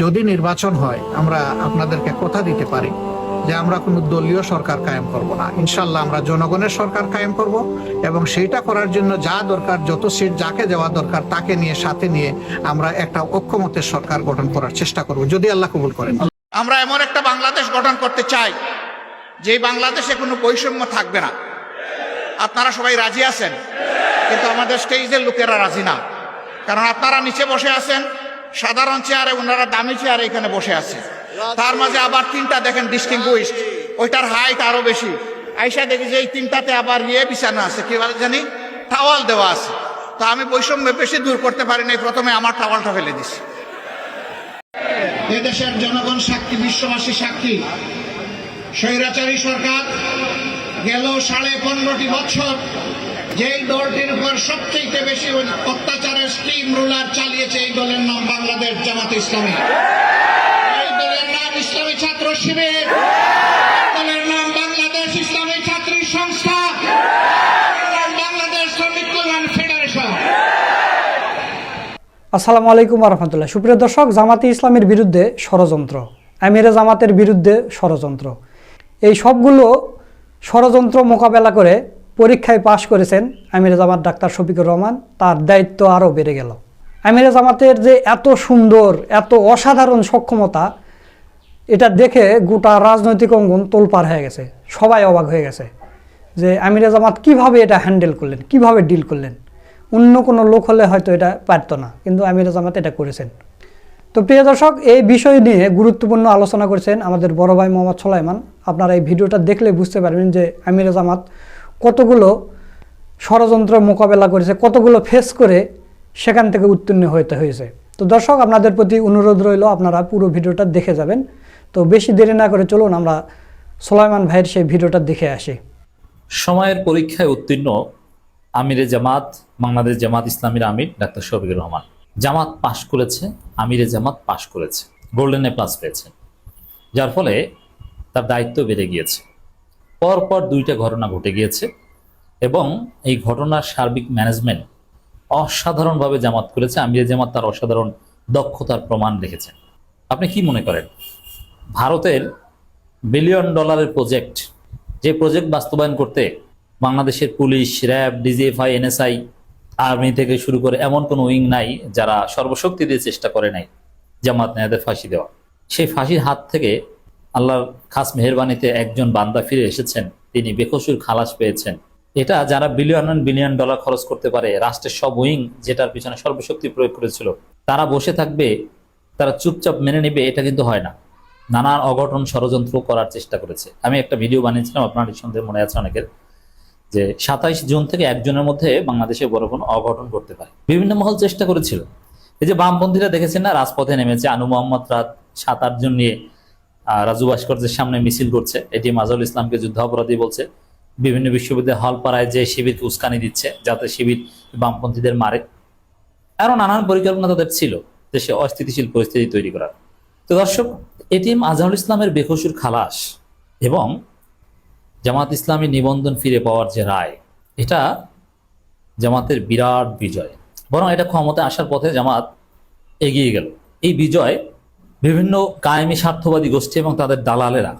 যদি নির্বাচন হয়, আমরা আপনাদেরকে কথা দিতে পারি যে আমরা কোনো দলীয় সরকার কায়েম করব না। ইনশাল্লাহ আমরা জনগণের সরকার কায়েম করব এবং সেইটা করার জন্য যা দরকার, যত সিট যাকে যাওয়া দরকার, তাকে নিয়ে, সাথে নিয়ে আমরা একটা ঐক্যমতের সরকার গঠন করার চেষ্টা করব। যদি আল্লাহ কবুল করেন। আমরা এমন একটা বাংলাদেশ গঠন করতে চাই যে বাংলাদেশে কোনো বৈষম্য থাকবে না। আপনারা সবাই রাজি আছেন? কিন্তু আমাদের স্টেজের লোকেরা রাজি না। কারণ আপনারা নিচে বসে আছেন সাধারণ চেয়ারে ওনারা দামি চেয়ারে এখানে বসে আছে। তার মাঝে আবার তিনটা দেখেন ডিস্টিংগুইস্ট ওইটার হাইট আরও বেশি। আইসা দেখি যে এই তিনটাতে আবার ইয়ে বিছানো আছে, কি বলে জানি? টাওয়াল দেওয়া আছে। তো আমি বৈষম্য বেশি দূর করতে পারি নাই, প্রথমে আমার টাওয়ালটা ফেলে দিছি। এদেশের জনগণ সাক্ষী, বিশ্ববাসী সাক্ষী। স্বৈরাচারী সরকার গেল সাড়ে পনেরোটি বছর যেই দলটির উপর সবচেয়ে বেশি অত্যাচারের স্টিম রুলার চালিয়েছে এই দলের নাম বাংলাদেশ জামাত ইসলামী। এই দলের নাম ইসলামী ছাত্র শিবির। আসসালামু আলাইকুম রহমতুল্লাহ। সুপ্রিয় দর্শক, জামাতি ইসলামের বিরুদ্ধে ষড়যন্ত্র, আমিরে জামাতের বিরুদ্ধে ষড়যন্ত্র। এই সবগুলো ষড়যন্ত্র মোকাবেলা করে পরীক্ষায় পাশ করেছেন আমিরে জামাত ডাক্তার শফিকুর রহমান, তার দায়িত্ব আরও বেড়ে গেল। আমিরে জামাতের যে এত সুন্দর, এত অসাধারণ সক্ষমতা, এটা দেখে গোটা রাজনৈতিক অঙ্গন তোলপার হয়ে গেছে। সবাই অবাক হয়ে গেছে যে আমিরে জামাত কীভাবে এটা হ্যান্ডেল করলেন, কীভাবে ডিল করলেন। অন্য কোনো লোক হলে হয়তো এটা পারতো না, কিন্তু আমিরে জামাত এটা করেছেন। তো প্রিয় দর্শক, এই বিষয় নিয়ে গুরুত্বপূর্ণ আলোচনা করেছেন আমাদের বড় ভাই মোহাম্মদ সোলাইমান। আপনারা এই ভিডিওটা দেখলে বুঝতে পারবেন যে আমিরে জামাত কতগুলো ষড়যন্ত্র মোকাবেলা করেছে, কতগুলো ফেস করে সেখান থেকে উত্তীর্ণ হইতে হয়েছে। তো দর্শক, আপনাদের প্রতি অনুরোধ রইল, আপনারা পুরো ভিডিওটা দেখে যাবেন। তো বেশি দেরি না করে চলুন, আমরা সোলাইমান ভাইয়ের সেই ভিডিওটা দেখে আসি। সময়ের পরীক্ষায় উত্তীর্ণ আমিরে জামাত, বাংলাদেশ জামাত ইসলামীর আমির ডাক্তার শফিকুর রহমান। জামাত পাশ করেছে, আমিরে জামাত পাশ করেছে, গোল্ডেন এ প্লাস পেয়েছে। যার ফলে তার দায়িত্ব বেড়ে গিয়েছে। পরপর দুইটা ঘটনা ঘটে গিয়েছে। এবং এই ঘটনার সার্বিক ম্যানেজমেন্ট অসাধারণভাবে জামাত করেছে। আমিরে জামাত তার অসাধারণ দক্ষতার প্রমাণ রেখেছেন আপনি কি মনে করেন? ভারতের বিলিয়ন ডলারের প্রজেক্ট যে প্রজেক্ট বাস্তবায়ন করতে বাংলাদেশের police, RAB, DGFI, NSI, army থেকে শুরু করে এমন কোনো উইং নাই যারা সর্বশক্তি দিয়ে চেষ্টা করে নাই জামাত নেয়াদের ফাঁসি দেওয়া সেই ফাঁসির হাত থেকে আল্লাহর খাস মেহরবানিতে একজন বান্দা ফিরে এসেছেন। তিনি বেকসুর খালাস পেয়েছেন। এটা যারা বিলিয়ন বিলিয়ন ডলার খরচ করতে পারে, রাষ্ট্রের সব উইং যেটার পিছনে সর্বশক্তি প্রয়োগ করেছিল, তারা বসে থাকবে, তারা চুপচাপ মেনে নেবে, এটা কিন্তু হয় না। নানান অঘটন ষড়যন্ত্র করার চেষ্টা করেছে। আমি একটা ভিডিও বানিয়েছিলাম, আপনার সন্দেহ মনে আছে অনেকের, যে সাতাইশ জুন থেকে একজনের মধ্যে বাংলাদেশে বড় কোনো অঘটন করতে পারে। বিভিন্ন মহল চেষ্টা করেছিল। এই যে বামপন্থীরা দেখেছেন না, রাজপথে নেমেছে আনু মোহাম্মদ রাত সাত আটজন নিয়ে রাজু ভাস্কর্যের সামনে মিছিল করছে। এটি মাজল ইসলামকে যুদ্ধাপরাধী বলছে। বিভিন্ন বিশ্ববিদ্যালয় হল পাড়ায় যে শিবিরকে উস্কানি দিচ্ছে, যাতে শিবির বামপন্থীদের মারে। আরও নানান পরিকল্পনা তাদের ছিল দেশে অস্থিতিশীল পরিস্থিতি তৈরি করার। তো দর্শক এটিএম আজহারুল ইসলামের বেকসুর খালাস এবং জামাত ইসলামী নিবন্ধন ফিরে পাওয়ার যে রায়, এটা জামাতের বিরাট বিজয়। বরং এটা ক্ষমতায় আসার পথে জামাত এগিয়ে গেল। এই বিজয় বিভিন্ন কায়েমি স্বার্থবাদী গোষ্ঠী এবং তাদের দালালেরা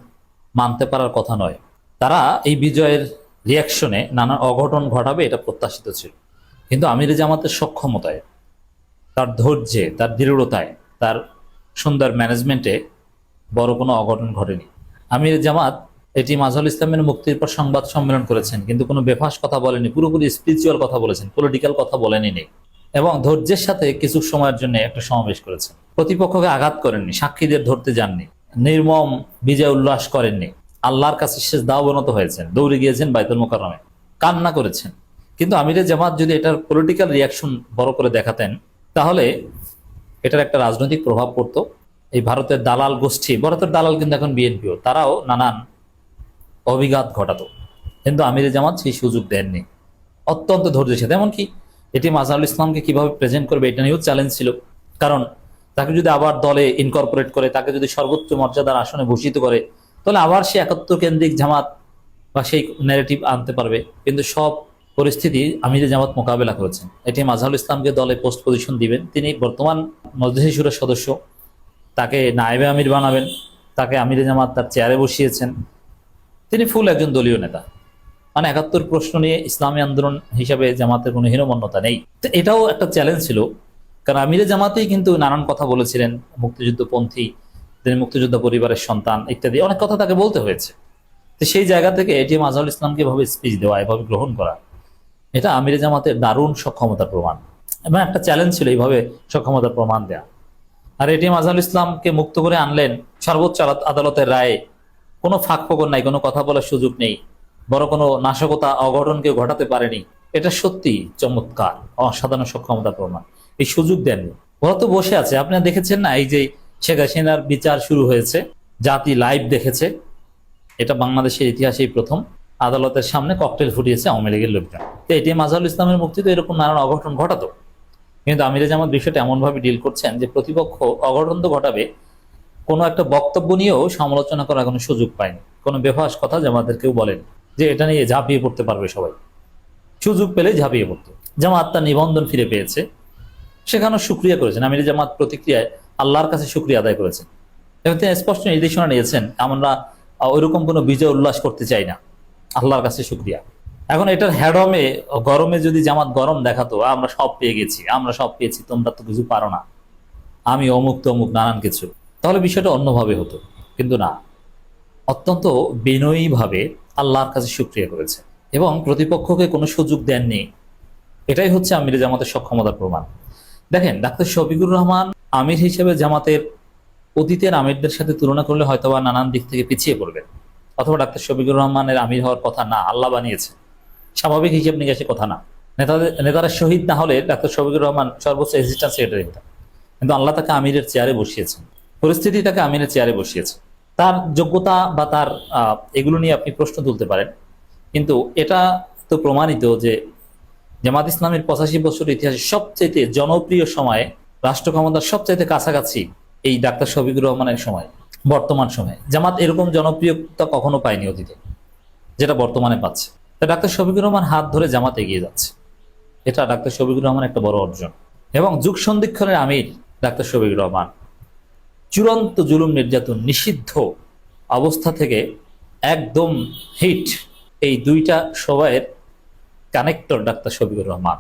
মানতে পারার কথা নয়। তারা এই বিজয়ের রিয়াকশনে নানা অঘটন ঘটাবে, এটা প্রত্যাশিত ছিল। কিন্তু আমির জামাতের সক্ষমতায়, তার ধৈর্যে, তার দৃঢ়তায়, তার সুন্দর ম্যানেজমেন্টে বড় কোনো অঘটন ঘটেনি। আমির জামাত এটি মাজহারুল ইসলামের মুক্তির পর সংবাদ সম্মেলন করেছেন, কিন্তু কোনো বেফাস কথা বলেনি, পুরোপুরি স্পিরিচুয়াল কথা বলেছেন পলিটিক্যাল কথা বলেনি নেই এবং ধৈর্যের সাথে কিছু সময়ের জন্য একটা সমাবেশ করেছেন। প্রতিপক্ষকে আঘাত করেননি, সাক্ষীদের ধরতে যাননি, নির্মম বিজয় উল্লাস করেননি। আল্লাহর কাছে শেষ দাবনত হয়েছেন, দৌড়ে গিয়েছেন বাইতুল মোকারমে কান্না করেছেন। কিন্তু আমিরের জামাত যদি এটার পলিটিক্যাল রিয়াকশন বড় করে দেখাতেন, তাহলে এটার একটা রাজনৈতিক প্রভাব পড়তো। এই ভারতের দালাল গোষ্ঠী, ভারতের দালাল কিন্তু এখন বিএনপিও, তারাও নানান অভিঘাত ঘটাতো। কিন্তু আমির জামাত সেই সুযোগ দেননি। অত্যন্ত ধৈর্যের সাথে এমনকি এটি মাজারুল ইসলামকে কীভাবে প্রেজেন্ট করবে এটা নিয়েও চ্যালেঞ্জ ছিল। কারণ তাকে যদি আবার দলে ইনকর্পোরেট করে, তাকে যদি সর্বোচ্চ মর্যাদার আসনে ভূষিত করে তাহলে আবার সে একাত্তর কেন্দ্রিক জামাত বা সেই ন্যারেটিভ আনতে পারবে। কিন্তু সব পরিস্থিতি আমির জামাত মোকাবেলা করেছেন, এটি মাজারুল ইসলামকে দলে পোস্ট পজিশন দিবেন। তিনি বর্তমান মজলিসুরের সদস্য। তাকে নায়েবে আমির বানাবেন। তাকে আমিরে জামাত তার চেয়ারে বসিয়েছেন। তিনি ফুল একজন দলীয় নেতা। মানে একাত্তর প্রশ্ন নিয়ে ইসলামী আন্দোলন হিসাবে জামাতের কোনো হীনমন্যতা নেই। তো এটাও একটা চ্যালেঞ্জ ছিল। কারণ আমিরে জামাতেই কিন্তু নানান কথা বলেছিলেন মুক্তিযুদ্ধপন্থী তিনি মুক্তিযোদ্ধা পরিবারের সন্তান ইত্যাদি। অনেক কথা তাকে বলতে হয়েছে। তো সেই জায়গা থেকে এটিএম আজহারুল ইসলামকে এভাবে স্পিচ দেওয়া, এভাবে গ্রহণ করা, এটা আমিরে জামাতের দারুণ সক্ষমতার প্রমাণ। এবং একটা চ্যালেঞ্জ ছিল এইভাবে সক্ষমতার প্রমাণ দেয়া। আর এটিএম আজহারুল ইসলামকে মুক্ত করে আনলেন সর্বোচ্চ আদালতের রায়ে। কোনো ফাঁক ফোকর নাই, কোনো কথা বলার সুযোগ নেই, বড় কোনো নাশকতা অঘটনকে ঘটাতে পারেনি। এটা সত্যি চমৎকার, অসাধারণ সক্ষমতার প্রমাণ। এই সুযোগ দেননি। ওরা তো বসে আছে। আপনারা দেখেছেন না এই যে শেখ হাসিনার বিচার শুরু হয়েছে, জাতি লাইভ দেখেছে। এটা বাংলাদেশের ইতিহাসেই প্রথম। আদালতের সামনে ককটেল ফুটিয়েছে আওয়ামী লীগের লোকজন তো এটিএম আজহারুল ইসলামের মুক্তি তো এরকম নানান অঘটন ঘটাতো। কিন্তু আমিরে জামাত বিষয়টা এমনভাবে ডিল করছেন যে প্রতিপক্ষ অঘটন তো ঘটাবে, কোনো একটা বক্তব্য নিয়েও সমালোচনা করার কোনো সুযোগ পায়নি। কোনো বেফাস কথা জামাতের কেউ বলেন যে এটা নিয়ে ঝাঁপিয়ে পড়তে পারবে সবাই। সুযোগ পেলে ঝাঁপিয়ে পড়তো। জামাত তার নিবন্ধন ফিরে পেয়েছে। সেখানেও সুক্রিয়া করেছেন। আমির জামাত প্রতিক্রিয়ায় আল্লাহর কাছে সুক্রিয়া আদায় করেছেন। এবং তিনি স্পষ্ট নির্দেশনা নিয়েছেন, আমরা ওইরকম কোনো বিজয় উল্লাস করতে চাই না। আল্লাহর কাছে সুক্রিয়া এখন এটার হ্যাডমে, গরমে যদি জামাত গরম দেখাতো, আমরা সব পেয়ে গেছি, আমরা সব পেয়েছি, তোমরা তো কিছু পারো না। আমি অমুক তমুক, নানান কিছু। তাহলে বিষয়টা অন্যভাবে হতো। কিন্তু না। অত্যন্ত বিনয়ীভাবে আল্লাহর কাছে সুক্রিয়া করেছে এবং প্রতিপক্ষকে কোনো সুযোগ দেননি। এটাই হচ্ছে আমির জামাতের সক্ষমতার প্রমাণ। দেখেন, ডাক্তার শফিকুর রহমান আমির হিসেবে জামাতের অতীতের আমিরদের সাথে তুলনা করলে হয়তোবা নানান দিক থেকে পিছিয়ে পড়বেন। অথবা ডাক্তার শফিকুর রহমানের আমির হওয়ার কথা না, আল্লাহ বানিয়েছে স্বাভাবিক হিসেব নিকাশে কথা না। নেতাদের, নেতারা শহীদ না হলে ডাক্তার শফিকুর রহমান সর্বোচ্চ অ্যাসিস্ট্যান্ট সেক্রেটারি হতেন। কিন্তু আল্লাহ তাকে আমিরের চেয়ারে বসিয়েছেন। পরিস্থিতি তাকে আমিরের চেয়ারে বসিয়েছে তার যোগ্যতা বা তার এগুলো নিয়ে আপনি প্রশ্ন তুলতে পারেন। কিন্তু এটা তো প্রমাণিত যে জামাত ইসলামের পঁচাশি বছর ইতিহাসে সবচেয়ে জনপ্রিয় সময়ে রাষ্ট্র ক্ষমতার সবচাইতে কাছাকাছি এই ডাক্তার শফিকুর রহমানের সময়, বর্তমান সময়ে। জামাত এরকম জনপ্রিয়তা কখনো পায়নি অতীতে, যেটা বর্তমানে পাচ্ছে। তা ডাক্তার শফিকুর রহমান হাত ধরে জামাত এগিয়ে যাচ্ছে। এটা ডাক্তার শফিকুর রহমান একটা বড় অর্জন। এবং যুগ সন্ধিক্ষণের আমির ডাক্তার শফিকুর রহমান। চূড়ান্ত জুলুম নির্যাতন নিষিদ্ধ অবস্থা থেকে একদম হিট এই দুইটা সবাইয়ের কানেক্টর ডাক্তার শফিকুর রহমান।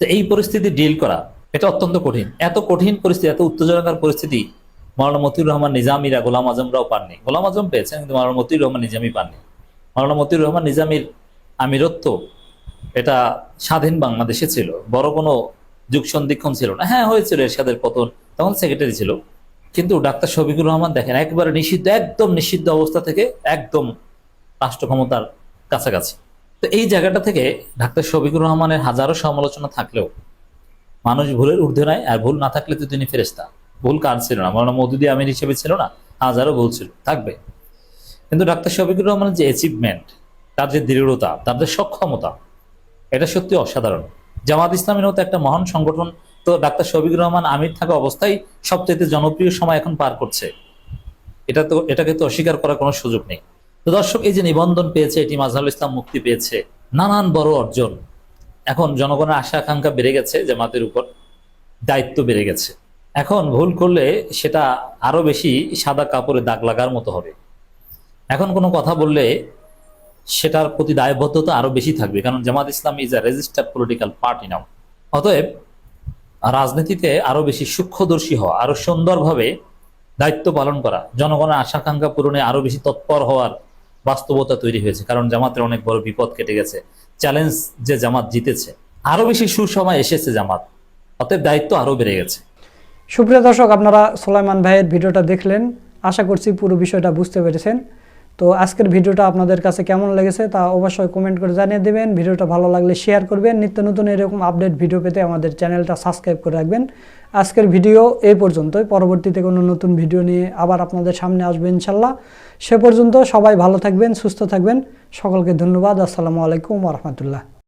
তো এই পরিস্থিতি ডিল করা এটা অত্যন্ত কঠিন। এত কঠিন পরিস্থিতি, এত উত্তেজনকার পরিস্থিতি মৌলানা মতিউর রহমান নিজামীরা, গোলাম আজমরাও পাননি। গোলাম আজম পেয়েছেন, কিন্তু মৌলানা মতিউর রহমান নিজামী পাননি। মৌলানা মতিউর রহমান নিজামীর আমিরত্ব এটা স্বাধীন বাংলাদেশে ছিল। বড় কোনো যুগ সন্ধিক্ষণ ছিল না। হ্যাঁ হয়েছিল এরশাদের পতন, তখন সেক্রেটারি ছিল। কিন্তু ডাক্তার শফিকুর রহমান দেখেন, একবারে নিষিদ্ধ, একদম নিষিদ্ধ অবস্থা থেকে একদম রাষ্ট্র ক্ষমতার কাছাকাছি। তো এই জায়গাটা থেকে ডাক্তার শফিকুর রহমানের হাজারো সমালোচনা থাকলেও মানুষ ভুলের ঊর্ধ্বে নয় আর ভুল না থাকলে তো তিনি ফেরেস্তা ভুল কার ছিল না? মৌলানা মৌদুদি আমির হিসেবে ছিল না? হাজারো ভুল ছিল। থাকবে। কিন্তু ডাক্তার শফিকুর রহমানের যে অ্যাচিভমেন্ট তার যে দৃঢ়তা, তার যে সক্ষমতা, এটা সত্যি অসাধারণ। জামাত ইসলামের মতো একটা মহান সংগঠন তো ডাক্তার শফিকুর রহমান আমির থাকা অবস্থায় সবচেয়ে জনপ্রিয় সময় এখন পার করছে। এটা তো, এটাকে তো অস্বীকার করার কোনো সুযোগ নেই। তো দর্শক, এই যে নিবন্ধন পেয়েছে, এটি মাজহারুল ইসলাম মুক্তি পেয়েছে। নানান বড় অর্জন। এখন জনগণের আশা, আকাঙ্ক্ষা বেড়ে গেছে, জামাতের উপর দায়িত্ব বেড়ে গেছে। এখন ভুল করলে সেটা আরও বেশি সাদা কাপড়ে দাগ লাগার মতো হবে। এখন কোনো কথা বললে সেটার প্রতি দায়বদ্ধতা আরও বেশি থাকবে, কারণ Jamaat Islam is a registered political party now অতএব রাজনীতিতে আরও বেশি সূক্ষ্মদর্শী হওয়া, আরও সুন্দরভাবে দায়িত্ব পালন করা, জনগণের আশাকাঙ্ক্ষা পূরণে আরও বেশি তৎপর হওয়ার বাস্তবতা তৈরি হয়েছে। কারণ জামাতের অনেক বড় বিপদ কেটে গেছে। চ্যালেঞ্জ যে জামাত জিতেছে। আরও বেশি সুসময় এসেছে জামাত। অতএব দায়িত্ব আরও বেড়ে গেছে। সুপ্রিয় দর্শক, আপনারা সোলাইমান ভাইয়ের ভিডিওটা দেখলেন। আশা করছি পুরো বিষয়টা বুঝতে পেরেছেন। তো আজকের ভিডিওটা আপনাদের কাছে কেমন লেগেছে তা অবশ্যই কমেন্ট করে জানিয়ে দেবেন। ভিডিওটা ভালো লাগলে শেয়ার করবেন। নিত্য নতুন এরকম আপডেট ভিডিও পেতে আমাদের চ্যানেলটা সাবস্ক্রাইব করে রাখবেন। আজকের ভিডিও এই পর্যন্তই। পরবর্তীতে কোনো নতুন ভিডিও নিয়ে আবার আপনাদের সামনে আসবে ইনশাল্লাহ। সে পর্যন্ত সবাই ভালো থাকবেন, সুস্থ থাকবেন। সকলকে ধন্যবাদ। আসসালামু আলাইকুম রহমতুল্লাহ।